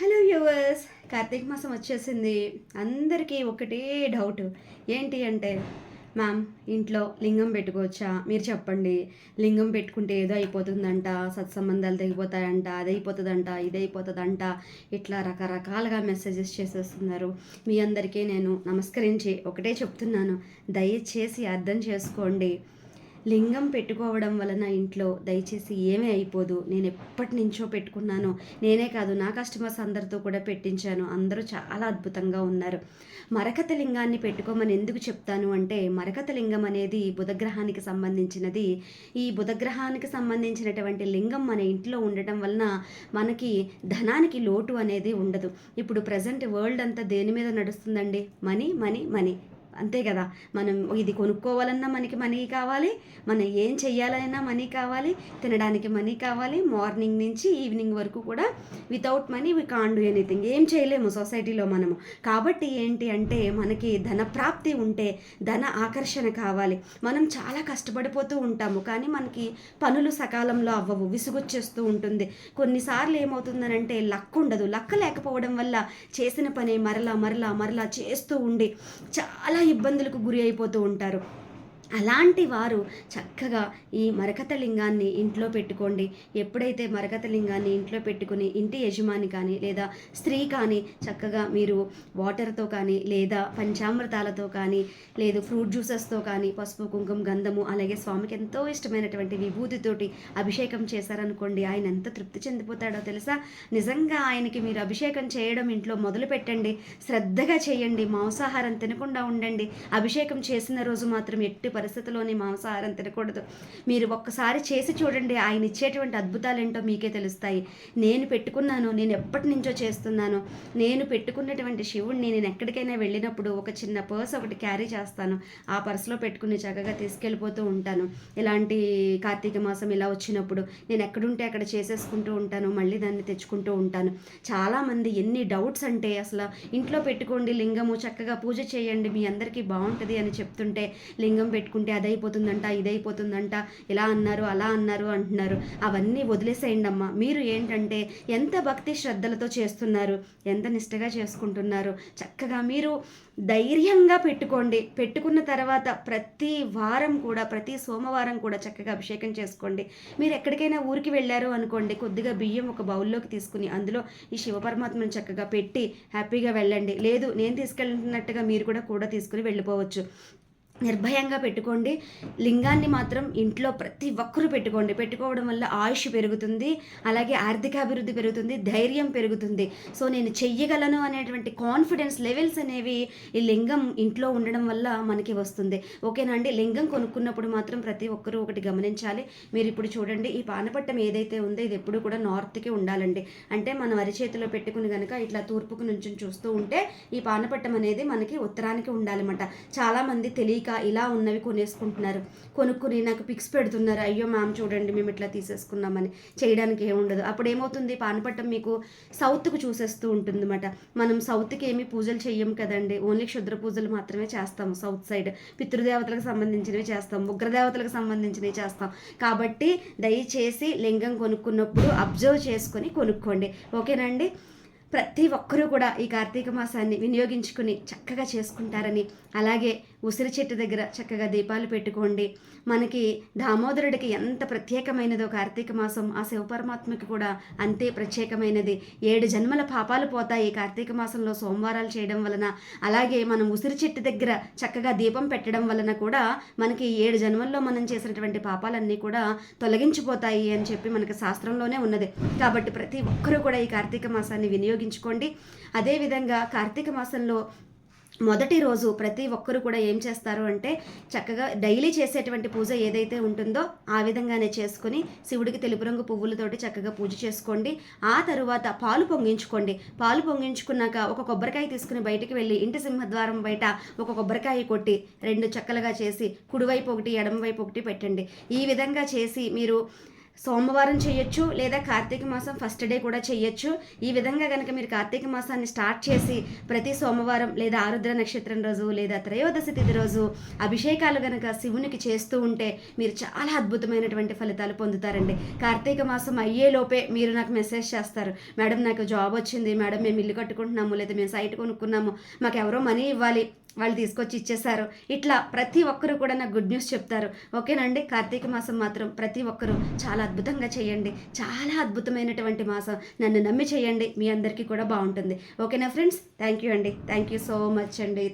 Hello yours Karthika మాసం వచ్చేసింది. అందరికీ ఒకటే డౌట్. ఏంటి అంటే మ్యామ్ ఇంట్లో లింగం పెట్టుకోవచ్చా? మీరు చెప్పండి. లింగం పెట్టుకుంటే ఏదో అయిపోతుందంట సత్సంబంధాలు తెగిపోతాయంట అది అయిపోతుందంట ఇది అయిపోతుందంట ఇట్లా రకరకాలుగా మెసేజెస్ చేసేస్తున్నారు. మీ అందరికీ నేను నమస్కరించి ఒకటే చెప్తున్నాను. దయచేసి అర్థం చేసుకోండి. లింగం పెట్టుకోవడం వలన ఇంట్లో దయచేసి ఏమీ అయిపోదు. నేను ఎప్పటి నుంచో పెట్టుకున్నాను. నేనే కాదు నా కస్టమర్స్ అందరితో కూడా పెట్టించాను. అందరూ చాలా అద్భుతంగా ఉన్నారు. మరకత లింగాన్ని పెట్టుకోమని ఎందుకు చెప్తాను అంటే మరకత లింగం అనేది బుధగ్రహానికి సంబంధించినది. ఈ బుధగ్రహానికి సంబంధించినటువంటి లింగం మన ఇంట్లో ఉండటం వలన మనకి ధనానికి లోటు అనేది ఉండదు. ఇప్పుడు ప్రజెంట్ వరల్డ్ అంతా దేని మీద నడుస్తుందండి? మనీ మనీ మనీ అంతే కదా? మనం ఇది కొనుక్కోవాలన్నా మనకి మనీ కావాలి మనం ఏం చెయ్యాలన్నా మనీ కావాలి తినడానికి మనీ కావాలి మార్నింగ్ నుంచి ఈవినింగ్ వరకు కూడా without money we can do anything ఏం చేయలేము సొసైటీలో మనము. కాబట్టి ఏంటి అంటే మనకి ధన ప్రాప్తి ఉంటే ధన ఆకర్షణ కావాలి. మనం చాలా కష్టపడిపోతూ ఉంటాము కానీ మనకి పనులు సకాలంలో అవ్వవు విసుగొచ్చేస్తూ ఉంటుంది. కొన్నిసార్లు ఏమవుతుందనంటే లక్ ఉండదు. లక్క లేకపోవడం వల్ల చేసిన పని మరలా మరలా మరలా చేస్తూ ఉండి చాలా ఇబ్బందులకు గురి అయిపోతూ ఉంటారు. అలాంటి వారు చక్కగా ఈ మరకత లింగాన్ని ఇంట్లో పెట్టుకోండి. ఎప్పుడైతే మరకత లింగాన్ని ఇంట్లో పెట్టుకుని ఇంటి యజమాని కానీ లేదా స్త్రీ కానీ చక్కగా మీరు వాటర్తో కానీ లేదా పంచామృతాలతో కానీ లేదు ఫ్రూట్ జ్యూసెస్తో కానీ పసుపు కుంకుమ గంధము అలాగే స్వామికి ఎంతో ఇష్టమైనటువంటి విభూతితోటి అభిషేకం చేశారనుకోండి. ఆయన ఎంత తృప్తి చెందిపోతాడో తెలుసా? నిజంగా ఆయనకి మీరు అభిషేకం చేయడం ఇంట్లో మొదలు పెట్టండి. శ్రద్ధగా చేయండి. మాంసాహారం తినకుండా ఉండండి. అభిషేకం చేసిన రోజు మాత్రం ఎట్టి పరిస్థితుల్లోని మాంసాహారం తినకూడదు. మీరు ఒక్కసారి చేసి చూడండి ఆయన ఇచ్చేటువంటి అద్భుతాలు ఏంటో మీకే తెలుస్తాయి. నేను పెట్టుకున్నాను నేను ఎప్పటి నుంచో చేస్తున్నాను. నేను పెట్టుకున్నటువంటి శివుడిని నేను ఎక్కడికైనా వెళ్ళినప్పుడు ఒక చిన్న పర్స్ ఒకటి క్యారీ చేస్తాను. ఆ పర్స్లో పెట్టుకుని చక్కగా తీసుకెళ్ళిపోతూ ఉంటాను. ఇలాంటి కార్తీక మాసం ఇలా వచ్చినప్పుడు నేను ఎక్కడుంటే అక్కడ చేసేసుకుంటూ ఉంటాను మళ్ళీ దాన్ని తెచ్చుకుంటూ ఉంటాను. చాలామంది ఎన్ని డౌట్స్ అంటే అసలు ఇంట్లో పెట్టుకోండి లింగము చక్కగా పూజ చేయండి మీ అందరికీ బాగుంటుంది అని చెప్తుంటే లింగం పెట్టుకుంటే అదైపోతుందంట ఇదైపోతుందంట ఇలా అన్నారు అలా అన్నారు అంటున్నారు. అవన్నీ వదిలేసేయండి అమ్మా. మీరు ఏంటంటే ఎంత భక్తి శ్రద్ధలతో చేస్తున్నారు ఎంత నిష్టగా చేసుకుంటున్నారు చక్కగా మీరు ధైర్యంగా పెట్టుకోండి. పెట్టుకున్న తర్వాత ప్రతి వారం కూడా ప్రతి సోమవారం కూడా చక్కగా అభిషేకం చేసుకోండి. మీరు ఎక్కడికైనా ఊరికి వెళ్ళారు అనుకోండి కొద్దిగా బియ్యం ఒక బౌల్లోకి తీసుకుని అందులో ఈ శివపరమాత్మను చక్కగా పెట్టి హ్యాపీగా వెళ్ళండి. లేదు నేను తీసుకెళ్ళినట్టుగా మీరు కూడా కూడా తీసుకుని వెళ్ళిపోవచ్చు. నిర్భయంగా పెట్టుకోండి. లింగాన్ని మాత్రం ఇంట్లో ప్రతి ఒక్కరూ పెట్టుకోండి. పెట్టుకోవడం వల్ల ఆయుష్ పెరుగుతుంది అలాగే ఆర్థికాభివృద్ధి పెరుగుతుంది ధైర్యం పెరుగుతుంది. సో నేను చెయ్యగలను అనేటువంటి కాన్ఫిడెన్స్ లెవెల్స్ అనేవి ఈ లింగం ఇంట్లో ఉండడం వల్ల మనకి వస్తుంది. ఓకేనా అండి? లింగం కొనుక్కున్నప్పుడు మాత్రం ప్రతి ఒక్కరూ ఒకటి గమనించాలి. మీరు ఇప్పుడు చూడండి ఈ పానపట్టం ఏదైతే ఉందో ఇది ఎప్పుడు కూడా నార్త్కి ఉండాలండి. అంటే మనం అరిచేతిలో పెట్టుకుని కనుక ఇట్లా తూర్పుకు నుంచి చూస్తూ ఉంటే ఈ పానపట్టం అనేది మనకి ఉత్తరానికి ఉండాలన్నమాట. చాలామంది తెలియక ఇలా ఉన్నవి కొనేసుకుంటున్నారు. కొనుక్కుని నాకు పిక్స్ పెడుతున్నారు. అయ్యో మ్యామ్ చూడండి మేము ఇట్లా తీసేసుకున్నామని. చేయడానికి ఏముండదు అప్పుడు ఏమవుతుంది? పానపట్టం మీకు సౌత్కు చూసేస్తూ ఉంటుంది అనమాట మనం సౌత్కి ఏమి పూజలు చెయ్యం కదండి. ఓన్లీ క్షుద్ర పూజలు మాత్రమే చేస్తాము సౌత్ సైడ్ పితృదేవతలకు సంబంధించినవి చేస్తాం. ఉగ్రదేవతలకు సంబంధించినవి చేస్తాం. కాబట్టి దయచేసి లింగం కొనుక్కున్నప్పుడు అబ్జర్వ్ చేసుకొని కొనుక్కోండి. ఓకేనండి ప్రతి ఒక్కరూ కూడా ఈ కార్తీక మాసాన్ని వినియోగించుకుని చక్కగా చేసుకుంటారని అలాగే ఉసిరి చెట్టు దగ్గర చక్కగా దీపాలు పెట్టుకోండి. మనకి దామోదరుడికి ఎంత ప్రత్యేకమైనదో కార్తీక మాసం ఆ శివపరమాత్మకి కూడా అంతే ప్రత్యేకమైనది. ఏడు జన్మల పాపాలు పోతాయి కార్తీక మాసంలో సోమవారాలు చేయడం వలన. అలాగే మనం ఉసిరి చెట్టు దగ్గర చక్కగా దీపం పెట్టడం వలన కూడా మనకి ఏడు జన్మల్లో మనం చేసినటువంటి పాపాలన్నీ కూడా తొలగించిపోతాయి అని చెప్పి మనకి శాస్త్రంలోనే ఉన్నది. కాబట్టి ప్రతి ఒక్కరూ కూడా ఈ కార్తీక మాసాన్ని వినియోగ ఉపయోగించుకోండి. అదేవిధంగా కార్తీక మాసంలో మొదటి రోజు ప్రతి ఒక్కరు కూడా ఏం చేస్తారు అంటే చక్కగా డైలీ చేసేటువంటి పూజ ఏదైతే ఉంటుందో ఆ విధంగానే చేసుకుని శివుడికి తెలుపు రంగు పువ్వులతోటి చక్కగా పూజ చేసుకోండి. ఆ తరువాత పాలు పొంగించుకోండి. పాలు పొంగించుకున్నాక ఒక కొబ్బరికాయ తీసుకుని బయటికి వెళ్ళి ఇంటి సింహద్వారం బయట ఒక కొబ్బరికాయ కొట్టి రెండు చక్కలుగా చేసి కుడివైపు ఒకటి ఎడమవైపు ఒకటి పెట్టండి. ఈ విధంగా చేసి మీరు సోమవారం చేయొచ్చు లేదా కార్తీక మాసం ఫస్ట్ డే కూడా చేయొచ్చు. ఈ విధంగా కనుక మీరు కార్తీక మాసాన్ని స్టార్ట్ చేసి ప్రతి సోమవారం లేదా ఆరుద్ర నక్షత్రం రోజు లేదా త్రయోదశి తిథి రోజు అభిషేకాలు కనుక శివునికి చేస్తూ ఉంటే మీరు చాలా అద్భుతమైనటువంటి ఫలితాలు పొందుతారండి. కార్తీక మాసం అయ్యేలోపే మీరు నాకు మెసేజ్ చేస్తారు. మేడం నాకు జాబ్ వచ్చింది. మేడం మేము ఇల్లు కట్టుకుంటున్నాము లేదా మేము సైట్ కొనుక్కున్నాము. మాకు ఎవరో మనీ ఇవ్వాలి. వాళ్ళు తీసుకొచ్చి ఇచ్చేసారు ఇట్లా ప్రతి ఒక్కరు కూడా నాకు గుడ్ న్యూస్ చెప్తారు. ఓకేనండి? కార్తీక మాసం మాత్రం ప్రతి ఒక్కరూ చాలా అద్భుతంగా చేయండి. చాలా అద్భుతమైనటువంటి మాసం. నన్ను నమ్మి చేయండి. మీ అందరికీ కూడా బాగుంటుంది. ఓకేనా ఫ్రెండ్స్? థ్యాంక్ యూ అండి. థ్యాంక్ యూ సో మచ్ అండి.